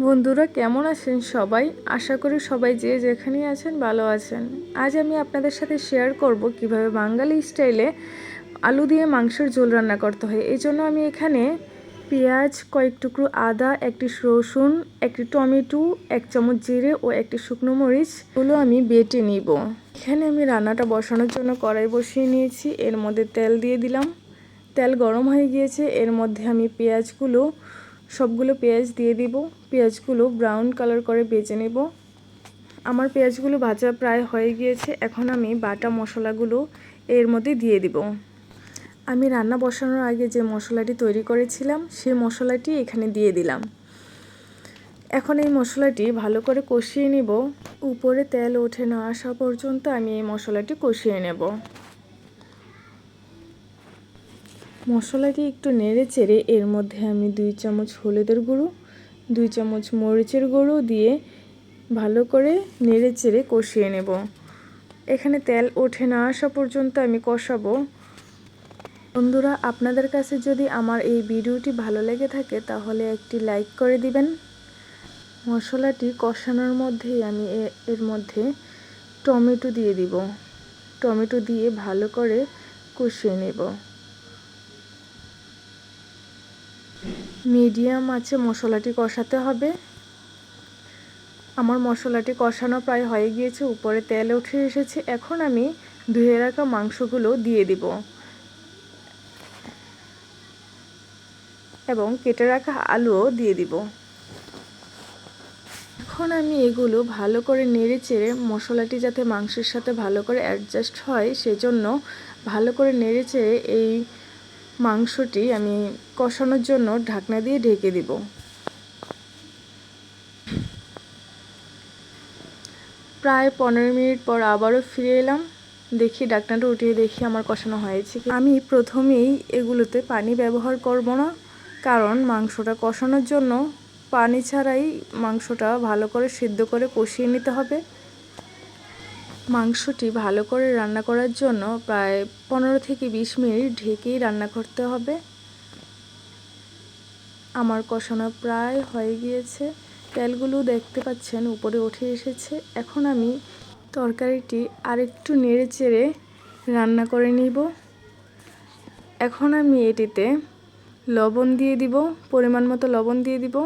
বন্ধুরা, কেমন আছেন সবাই? আশা করি সবাই যে যেখানেই আছেন ভালো আছেন। আজ আমি আপনাদের সাথে শেয়ার করব কীভাবে বাঙালি স্টাইলে আলু দিয়ে মাংসের ঝোল রান্না করতে হয়। এই জন্য আমি এখানে পেঁয়াজ, কয়েক টুকরো আদা, একটি রসুন, একটি টমেটো, এক চামচ জিরে ও একটি শুকনো মরিচ ওগুলো আমি বেটে নিব। এখানে আমি রান্নাটা বসানোর জন্য কড়াই বসিয়ে নিয়েছি। এর মধ্যে তেল দিয়ে দিলাম। তেল গরম হয়ে গিয়েছে। এর মধ্যে আমি পেঁয়াজগুলো সবগুলো পেঁয়াজ দিয়ে দিব। পেঁয়াজগুলো ব্রাউন কালার করে বেজে নেব। আমার পেঁয়াজগুলো ভাজা প্রায় হয়ে গিয়েছে। এখন আমি বাটা মশলাগুলো এর মধ্যে দিয়ে দিব। আমি রান্না বসানোর আগে যে মশলাটি তৈরি করেছিলাম সেই মশলাটি এখানে দিয়ে দিলাম। এখন এই মশলাটি ভালো করে কষিয়ে নেব। উপরে তেল ওঠে না আসা পর্যন্ত আমি এই মশলাটি কষিয়ে নেব। মশলাটি একটু নেড়ে চেড়ে এর মধ্যে আমি দুই চামচ হলুদের গুঁড়ো, দুই চামচ মরিচের গুঁড়ো দিয়ে ভালো করে নেড়ে চেড়ে কষিয়ে নেব। এখানে তেল ওঠে না আসা পর্যন্ত আমি কষাবো। বন্ধুরা, আপনাদের কাছে যদি আমার এই ভিডিওটি ভালো লেগে থাকে, তাহলে একটি লাইক করে দিবেন। মশলাটি কষানোর মধ্যেই আমি এর মধ্যে টমেটো দিয়ে দিব। টমেটো দিয়ে ভালো করে কষিয়ে নেব। মিডিয়াম আছে, মশলাটি কষাতে হবে। আমার মশলাটি কষানো প্রায় হয়ে গিয়েছে, উপরে তেল উঠে এসেছে। এখন আমি ধুয়ে রাখা মাংসগুলো দিয়ে দিব। এবং কেটে রাখা আলুও দিয়ে দিব। এখন আমি এগুলো ভালো করে নেড়ে চেড়ে মশলাটি যাতে মাংসের সাথে ভালো করে অ্যাডজাস্ট হয়, সেজন্য ভালো করে নেড়ে চেড়ে এই মাংসটি আমি কষানোর জন্য ঢাকনা দিয়ে ঢেকে দিব। প্রায় পনেরো মিনিট পর আবারও ফিরে এলাম। দেখি ডাকনাটা উঠিয়ে দেখি আমার কষানো হয়েছে আমি প্রথমেই এগুলোতে পানি ব্যবহার করব না, কারণ মাংসটা কষানোর জন্য পানি ছাড়াই মাংসটা ভালো করে সিদ্ধ করে কষিয়ে নিতে হবে। মাংসটি ভালো করে রান্না করার জন্য প্রায় পনেরো থেকে বিশ মিনিট ঢেকেই রান্না করতে হবে। আমার কষানো প্রায় হয়ে গিয়েছে। তেলগুলো দেখতে পাচ্ছেন, উপরে উঠে এসেছে। এখন আমি তরকারিটি আরেকটু নেড়ে চেড়ে রান্না করে নিব। এখন আমি এটিতে লবণ দিয়ে দিব, পরিমাণ মতো লবণ দিয়ে দিব।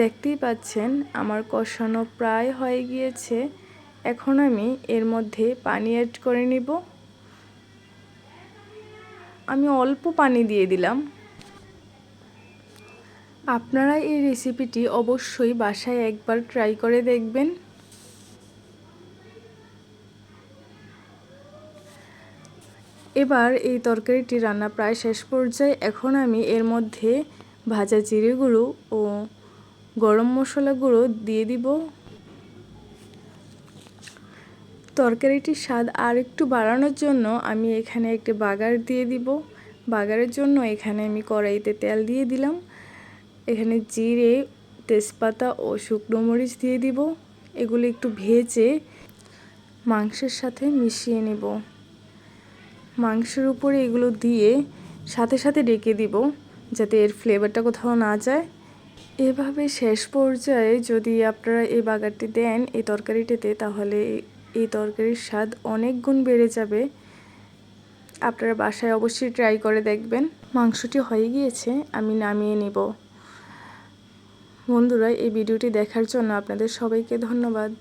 দেখতেই পাচ্ছেন, আমার কষানো প্রায় হয়ে গিয়েছে। এখন আমি এর মধ্যে পানি অ্যাড করে নিব। আমি অল্প পানি দিয়ে দিলাম। আপনারা এই রেসিপিটি অবশ্যই বাসায় একবার ট্রাই করে দেখবেন। এবার এই তরকারিটি রান্না প্রায় শেষ পর্যায়ে। এখন আমি এর মধ্যে ভাজা জিরে গুঁড়ো ও গরম মশলা গুঁড়ো দিয়ে দিব। তরকারিটির স্বাদ আর একটু বাড়ানোর জন্য আমি এখানে একটি বাগার দিয়ে দিব। বাগারের জন্য এখানে আমি কড়াইতে তেল দিয়ে দিলাম। এখানে জিরে, তেজপাতা ও শুকনো মরিচ দিয়ে দিব। এগুলো একটু ভেজে মাংসের সাথে মিশিয়ে নেব। মাংসের উপরে এগুলো দিয়ে সাথে সাথে ডেকে দিব যাতে এর ফ্লেভারটা কোথাও না যায়। এভাবে শেষ পর্যায়ে যদি আপনারা এই বাগারটি দেন, এই তরকারিটিতে, তাহলে এই তরকারির স্বাদ অনেক গুণ বেড়ে যাবে। আপনারা বাসায় অবশ্যই ট্রাই করে দেখবেন। মাংসটি হয়ে গিয়েছে, আমি নামিয়ে নেব। বন্ধুরা, এই ভিডিওটি দেখার জন্য আপনাদের সবাইকে ধন্যবাদ।